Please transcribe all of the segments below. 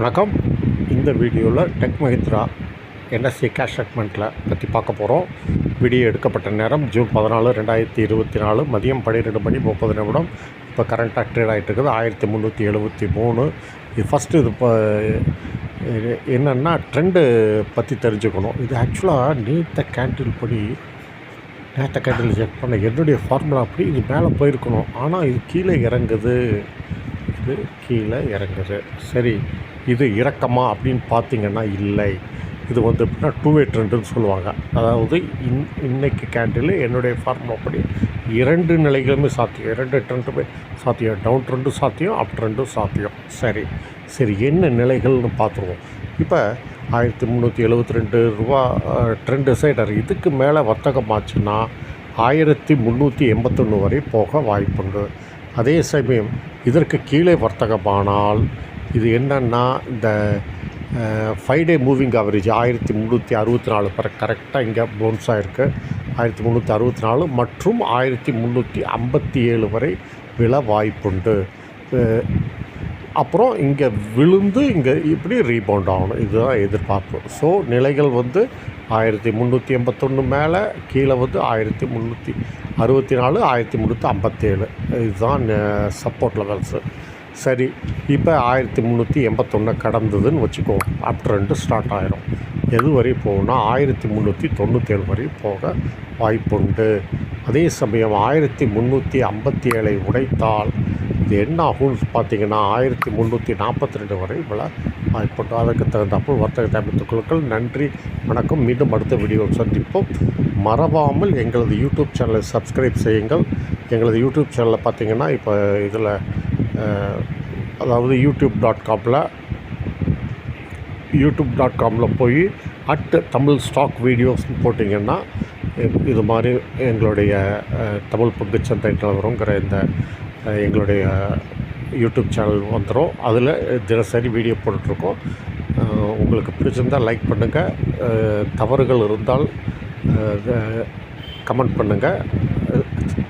வணக்கம். இந்த வீடியோவில் டெக் மஹிந்திரா என்எஸ்சி கேஷ் செக்மெண்ட்டில் பற்றி பார்க்க போகிறோம் வீடியோ எடுக்கப்பட்ட நேரம் ஜூன் பதினாலு ரெண்டாயிரத்தி இருபத்தி நாலு. மதியம் பன்னிரெண்டு மணி முப்பது நிமிடம். இப்போ கரண்ட்டாக ட்ரேட் ஆகிட்டு இருக்குது. ஆயிரத்தி முந்நூற்றி எழுபத்தி மூணு. இது ஃபஸ்ட்டு இது இப்போ என்னென்னா ட்ரெண்டு பற்றி தெரிஞ்சுக்கணும். இது ஆக்சுவலாக நீத்த கேண்டில் படி நேற்று கேண்டில் செக் பண்ண என்னுடைய ஃபார்முலா அப்படி இது மேலே போயிருக்கணும். ஆனால் இது கீழே இறங்குது. இது கீழே இறங்குது. சரி. இது இறக்கமா அப்படின்னு பார்த்தீங்கன்னா இல்லை. இது வந்து எப்படின்னா டூ வே ட்ரெண்டுன்னு சொல்லுவாங்க. அதாவது இன் இன்னைக்கு கேண்டில் என்னுடைய ஃபார்முலா படி இரண்டு நிலைகளுமே சாத்தியம். இரண்டு ட்ரெண்டுமே சாத்தியம். டவுன் ட்ரெண்டும் சாத்தியம் அப் ட்ரெண்டும் சாத்தியம். சரி. சரி என்ன நிலைகள்னு பார்த்துருவோம். இப்போ ஆயிரத்தி முந்நூற்றி எழுபத்தி ரெண்டு ரூபா ட்ரெண்டு சைடர் இதுக்கு மேலே வர்த்தகம் ஆச்சுன்னா ஆயிரத்தி முந்நூற்றி எண்பத்தொன்று வரை போக வாய்ப்புண்டு. அதே சமயம் இதற்கு கீழே வர்த்தகமானால் இது என்னன்னா இந்த ஃபைவ் டே மூவிங் ஆவரேஜ் ஆயிரத்தி முந்நூற்றி அறுபத்தி நாலு பிற கரெக்டாக இங்கே பவுன்ஸ் ஆகிருக்கு ஆயிரத்தி முந்நூற்றி அறுபத்தி நாலு மற்றும் ஆயிரத்தி முந்நூற்றி ஐம்பத்தி ஏழு வரை விழ வாய்ப்புண்டு. அப்புறம் இங்கே விழுந்து இங்கே இப்படி ரீபவுண்ட் ஆகணும். இதுதான் எதிர்பார்ப்பு. ஸோ நிலைகள் வந்து ஆயிரத்தி முந்நூற்றி எண்பத்தொன்று மேலே கீழே வந்து ஆயிரத்தி முந்நூற்றி அறுபத்தி நாலு ஆயிரத்தி முந்நூற்றி ஐம்பத்தேழு. இதுதான் சப்போர்ட் லெவல்ஸு சரி இப்போ ஆயிரத்தி முந்நூற்றி எண்பத்தொன்று கடந்ததுன்னு வச்சுக்கோ. அப் ட்ரெண்டு ஸ்டார்ட் ஆயிரும். எது வரை போகும்னா ஆயிரத்தி முந்நூற்றி தொண்ணூற்றேழு வரை போக வாய்ப்புண்டு. அதே சமயம் ஆயிரத்தி முந்நூற்றி ஐம்பத்தி ஏழை உடைத்தால் இது என்ன ஆகும்னு பார்த்தீங்கன்னா ஆயிரத்தி முந்நூற்றி நாற்பத்தி ரெண்டு வரை விழ. வாய்ப்புண்டு. அதற்கு தகுந்தாப்புல் வர்த்தக தமிழ் குழுக்கள். நன்றி. வணக்கம். மீண்டும் அடுத்த வீடியோவில் சந்திப்போம். மறவாமல் எங்களது யூடியூப் சேனலை சப்ஸ்கிரைப் செய்யுங்கள். எங்களது யூடியூப் சேனலில் பார்த்தீங்கன்னா இப்போ இதில் அதாவது யூடியூப் டாட் காமில் யூடியூப் டாட் காமில் போய் அட் தமிழ் ஸ்டாக் வீடியோஸ்னு போட்டிங்கன்னா இது மாதிரி எங்களுடைய தமிழ் பங்குச்சந்தை நிலவரங்கிற இந்த எங்களுடைய யூடியூப் சேனல் வந்துடும் அதில் தினசரி வீடியோ போட்டுட்ருக்கோம். உங்களுக்கு பிடிச்சிருந்தால் லைக் பண்ணுங்கள் தவறுகள் இருந்தால் கமெண்ட் பண்ணுங்கள்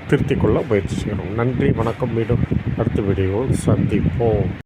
திருத்திக் கொள்ள முயற்சி செய்யணும். நன்றி வணக்கம். மீண்டும் அடுத்த வீடியோவில் சந்திப்போம்.